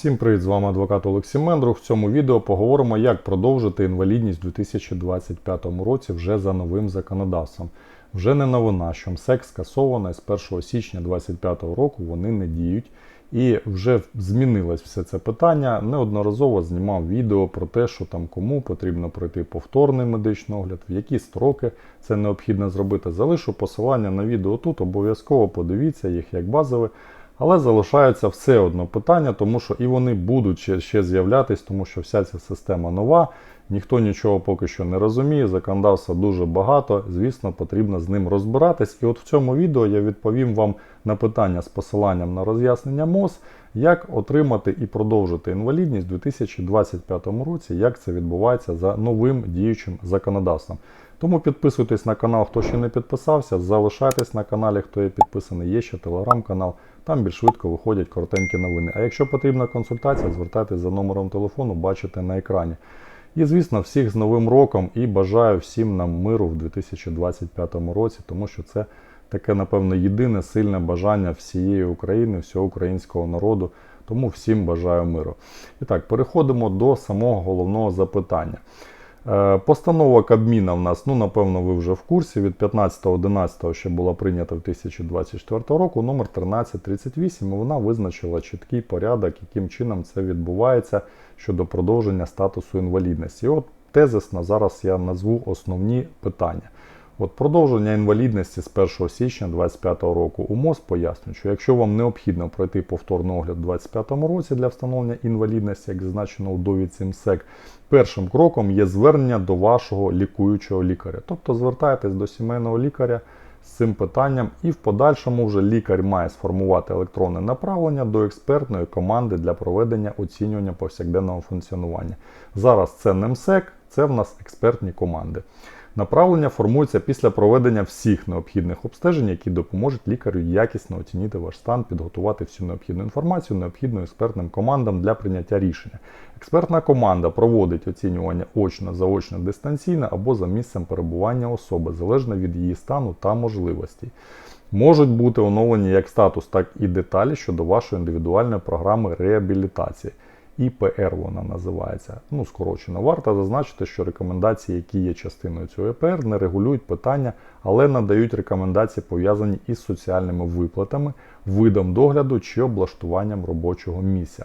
Всім привіт, з вами адвокат Олексій Мендрух. В цьому відео поговоримо, як продовжити інвалідність у 2025 році вже за новим законодавством. Вже не новина, що МСЕК скасована з 1 січня 2025 року вони не діють. І вже змінилось все це питання. Неодноразово знімав відео про те, що там кому потрібно пройти повторний медичний огляд, в які строки це необхідно зробити. Залишу посилання на відео тут, обов'язково подивіться їх як базове. Але залишається все одно питання, тому що і вони будуть ще, з'являтись, тому що вся ця система нова, ніхто нічого поки що не розуміє, законодавства дуже багато, звісно, потрібно з ним розбиратись. І от в цьому відео я відповім вам на питання з посиланням на роз'яснення МОЗ, як отримати і продовжити інвалідність у 2025 році, як це відбувається за новим діючим законодавством. Тому підписуйтесь на канал, хто ще не підписався, залишайтесь на каналі, хто є підписаний, є ще телеграм-канал. Там більш швидко виходять коротенькі новини. А якщо потрібна консультація, звертайтесь за номером телефону, бачите на екрані. І, звісно, всіх з Новим роком і бажаю всім нам миру в 2025 році, тому що це таке, напевно, єдине сильне бажання всієї України, всього українського народу. Тому всім бажаю миру. І так, переходимо до самого головного запитання. Е, Постанова Кабміна в нас, ну напевно, ви вже в курсі. Від 15.11 ще була прийнята в 2024 року, номер 1338. і Вона визначила чіткий порядок, яким чином це відбувається щодо продовження статусу інвалідності. І от тезисно зараз я назву основні питання. От продовження інвалідності з 1 січня 2025 року у МОЗ пояснює, що якщо вам необхідно пройти повторний огляд у 2025 році для встановлення інвалідності, як зазначено у довідці МСЕК, першим кроком є звернення до вашого лікуючого лікаря. Тобто звертайтесь до сімейного лікаря з цим питанням, і в подальшому вже лікар має сформувати електронне направлення до експертної команди для проведення оцінювання повсякденного функціонування. Зараз це не МСЕК, це в нас експертні команди. Направлення формується після проведення всіх необхідних обстежень, які допоможуть лікарю якісно оцінити ваш стан, підготувати всю необхідну інформацію, необхідну експертним командам для прийняття рішення. Експертна команда проводить оцінювання очно, заочно, дистанційно або за місцем перебування особи, залежно від її стану та можливостей. Можуть бути оновлені як статус, так і деталі щодо вашої індивідуальної програми реабілітації. ІПР вона називається. Ну, скорочено. Варто зазначити, що рекомендації, які є частиною цього ІПР, не регулюють питання, але надають рекомендації, пов'язані із соціальними виплатами, видом догляду чи облаштуванням робочого місця.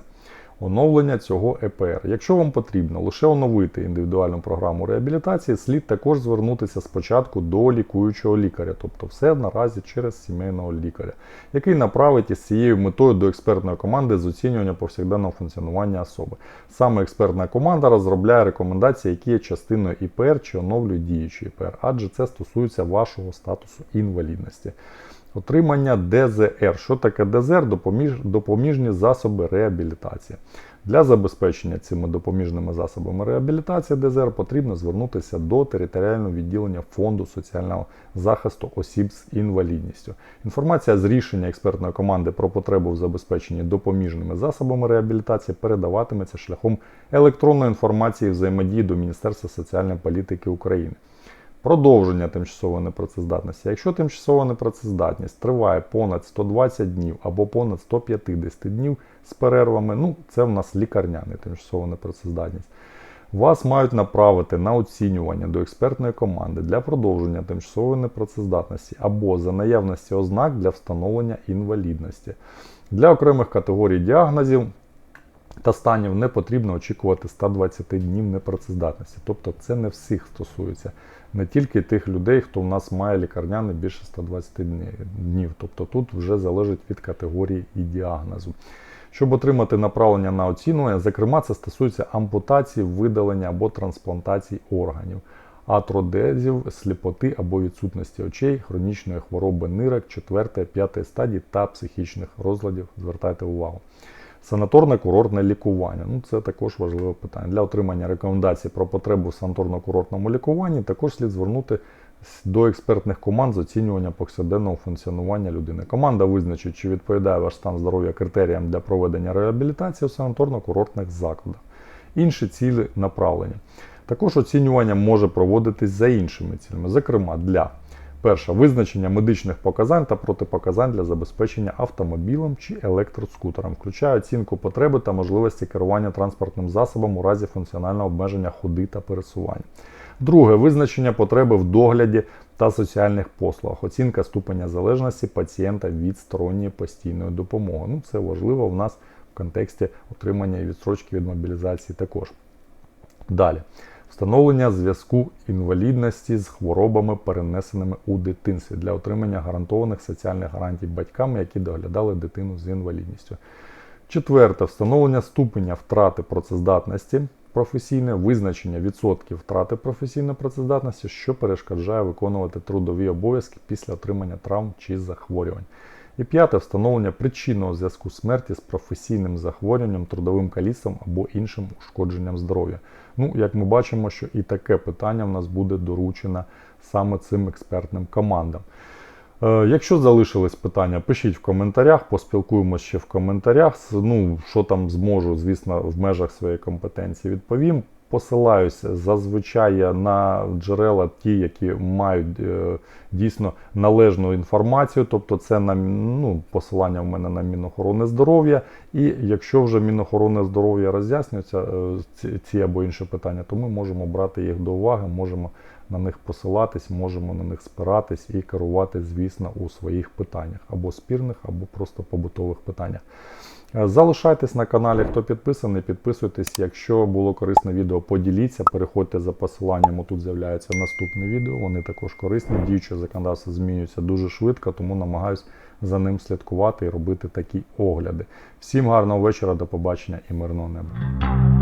Оновлення цього ЕПР. Якщо вам потрібно лише оновити індивідуальну програму реабілітації, слід також звернутися спочатку до лікуючого лікаря, тобто все наразі через сімейного лікаря, який направить із цією метою до експертної команди з оцінювання повсякденного функціонування особи. Саме експертна команда розробляє рекомендації, які є частиною ІПР чи оновлюють діючий ІПР, адже це стосується вашого статусу інвалідності. Отримання ДЗР. Що таке ДЗР? Допоміж, допоміжні засоби реабілітації. Для забезпечення цими допоміжними засобами реабілітації ДЗР потрібно звернутися до територіального відділення Фонду соціального захисту осіб з інвалідністю. Інформація з рішення експертної команди про потребу в забезпеченні допоміжними засобами реабілітації передаватиметься шляхом електронної інформації взаємодії до Міністерства соціальної політики України. Продовження тимчасової непрацездатності. Якщо тимчасова непрацездатність триває понад 120 днів або понад 150 днів з перервами, ну це в нас лікарняний тимчасова непрацездатність. Вас мають направити на оцінювання до експертної команди для продовження тимчасової непрацездатності або за наявності ознак для встановлення інвалідності. Для окремих категорій діагнозів та станів не потрібно очікувати 120 днів непрацездатності. Тобто це не всіх стосується, не тільки тих людей, хто в нас має лікарняний більше 120 днів. Тобто тут вже залежить від категорії і діагнозу. Щоб отримати направлення на оцінювання, зокрема, це стосується ампутації, видалення або трансплантації органів, атродезів, сліпоти або відсутності очей, хронічної хвороби нирок 4-5 стадії та психічних розладів. Звертайте увагу. Санаторне курортне лікування. Ну, Це також важливе питання. Для отримання рекомендацій про потребу в санаторно-курортному лікуванні також слід звернути до експертних команд з оцінювання повсякденного функціонування людини. Команда визначить, чи відповідає ваш стан здоров'я критеріям для проведення реабілітації у санаторно-курортних закладах. Інші цілі направлення. Також оцінювання може проводитись за іншими цілями, зокрема для Перше визначення медичних показань та протипоказань для забезпечення автомобілем чи електроскутером, включає оцінку потреби та можливості керування транспортним засобом у разі функціонального обмеження ходи та пересування. Друге визначення потреби в догляді та соціальних послугах, оцінка ступеня залежності пацієнта від сторонньої постійної допомоги. Ну, це важливо в нас в контексті отримання і відстрочки від мобілізації також. Далі. Встановлення зв'язку інвалідності з хворобами, перенесеними у дитинстві для отримання гарантованих соціальних гарантій батьками, які доглядали дитину з інвалідністю. Четверте. Встановлення ступеня втрати працездатності професійне, визначення відсотків втрати професійної працездатності, що перешкоджає виконувати трудові обов'язки після отримання травм чи захворювань. І п'яте встановлення причинного зв'язку смерті з професійним захворюванням, трудовим каліцтвом або іншим ушкодженням здоров'я. Ну, як ми бачимо, що і таке питання в нас буде доручено саме цим експертним командам. Е, Якщо залишились питання, пишіть в коментарях, поспілкуємося ще в коментарях. Ну, що там зможу, звісно, в межах своєї компетенції відповім. Посилаюся зазвичай на джерела, ті, які мають е, дійсно належну інформацію, тобто це на ну, посилання в мене на Мінохорони здоров'я. І якщо вже Мінохорони здоров'я роз'яснюються е, ці або інші питання, то ми можемо брати їх до уваги, можемо на них посилатись, можемо на них спиратись і керувати, звісно, у своїх питаннях або спірних, або просто побутових питаннях. Е, Залишайтесь на каналі, хто підписаний, підписуйтесь. Якщо було корисне відео, поділіться, переходьте за посиланням. Тут з'являється наступне відео. Вони також корисні. Діюче законодавство змінюється дуже швидко, тому намагаюсь за ним слідкувати і робити такі огляди. Всім гарного вечора, до побачення і мирного неба.